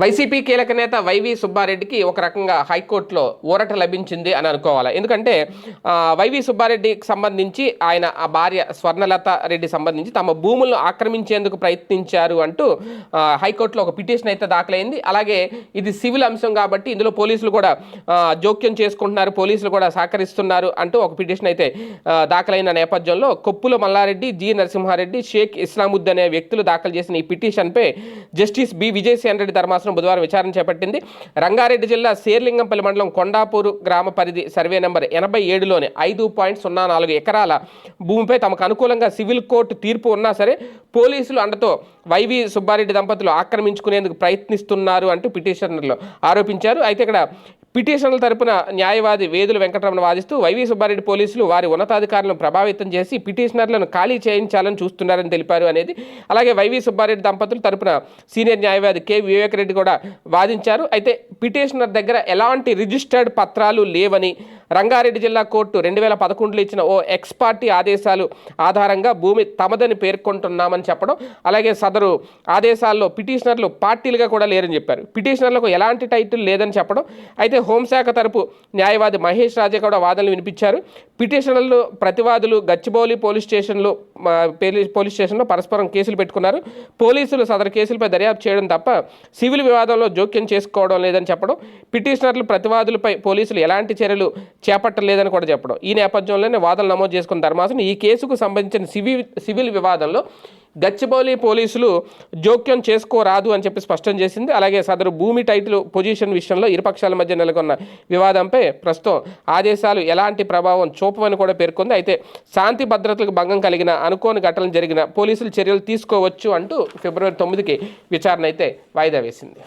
YCP కీలక నేత YV సుబ్బారెడ్డికి ఒక రకంగా హైకోర్టులో ఊరట లభించింది అని అనుకోవాలి. ఎందుకంటే వైవి సుబ్బారెడ్డికి సంబంధించి ఆయన ఆ భార్య స్వర్ణలత రెడ్డి సంబంధించి తమ భూములను ఆక్రమించేందుకు ప్రయత్నించారు అంటూ హైకోర్టులో ఒక పిటిషన్ అయితే దాఖలైంది. అలాగే ఇది సివిల్ అంశం కాబట్టి ఇందులో పోలీసులు కూడా జోక్యం చేసుకుంటున్నారు పోలీసులు కూడా సహకరిస్తున్నారు అంటూ ఒక పిటిషన్ అయితే దాఖలైన నేపథ్యంలో కొప్పుల మల్లారెడ్డి జి. నరసింహారెడ్డి షేక్ ఇస్లాముద్దీన్ అనే వ్యక్తులు దాఖలు చేసిన ఈ పిటిషన్పై జస్టిస్ బి. విజయసేన్ రెడ్డి ధర్మాసనం బుధవారం విచారణ చేపట్టింది. రంగారెడ్డి జిల్లా శేర్లింగంపల్లి మండలం కొండాపూరు గ్రామ పరిధి సర్వే నెంబర్ ఎనభై ఏడులోని ఐదు పాయింట్ సున్నా నాలుగు ఎకరాల భూమిపై తమకు అనుకూలంగా సివిల్ కోర్టు తీర్పు ఉన్నా సరే పోలీసులు అండతో వైవి సుబ్బారెడ్డి దంపతులు ఆక్రమించుకునేందుకు ప్రయత్నిస్తున్నారు అంటూ పిటిషనర్లు ఆరోపించారు. అయితే ఇక్కడ పిటిషన్ల తరపున న్యాయవాది వేదుల వెంకటరమణ వాదిస్తూ వైవి సుబ్బారెడ్డి పోలీసులు వారి ఉన్నతాధికారులను ప్రభావితం చేసి పిటిషనర్లను ఖాళీ చేయించాలని చూస్తున్నారని తెలిపారు అనేది. అలాగే వైవి సుబ్బారెడ్డి దంపతులు తరపున సీనియర్ న్యాయవాది కె. వివేక్ రెడ్డి కూడా వాదించారు. అయితే పిటిషనర్ దగ్గర ఎలాంటి రిజిస్టర్డ్ పత్రాలు లేవని రంగారెడ్డి జిల్లా కోర్టు రెండు వేల పదకొండులో ఇచ్చిన ఓ ఎక్స్ పార్టీ ఆదేశాలు ఆధారంగా భూమి తమదని పేర్కొంటున్నామని చెప్పడం అలాగే సదరు ఆదేశాల్లో పిటిషనర్లు పార్టీలుగా కూడా లేరని చెప్పారు. పిటిషనర్లకు ఎలాంటి టైటిల్ లేదని చెప్పడం అయితే హోంశాఖ తరపు న్యాయవాది మహేష్ రాజే కూడా వాదనలు వినిపించారు. పిటిషనర్లు ప్రతివాదులు గచ్చిబౌలి పోలీస్ స్టేషన్లో పోలీస్ స్టేషన్లో పరస్పరం కేసులు పెట్టుకున్నారు. పోలీసులు సదరు కేసులపై దర్యాప్తు చేయడం తప్ప సివిల్ వివాదంలో జోక్యం చేసుకోవడం లేదని చెప్పడం పిటిషనర్లు ప్రతివాదులపై పోలీసులు ఎలాంటి చర్యలు చేపట్టలేదని కూడా చెప్పడం. ఈ నేపథ్యంలోనే వాదనలు నమోదు చేసుకున్న ధర్మాసనం ఈ కేసుకు సంబంధించిన సివి సివిల్ వివాదంలో గచ్చిబౌలి పోలీసులు జోక్యం చేసుకోరాదు అని చెప్పి స్పష్టం చేసింది. అలాగే సదరు భూమి టైటిల్ పొజిషన్ విషయంలో ఇరుపక్షాల మధ్య నెలకొన్న వివాదంపై ప్రస్తుతం ఆదేశాలు ఎలాంటి ప్రభావం చూపవని కూడా పేర్కొంది. అయితే శాంతి భద్రతలకు భంగం కలిగిన అనుకోని ఘటనలు జరిగిన పోలీసులు చర్యలు తీసుకోవచ్చు అంటూ ఫిబ్రవరి తొమ్మిదికి విచారణ అయితే వాయిదా వేసింది.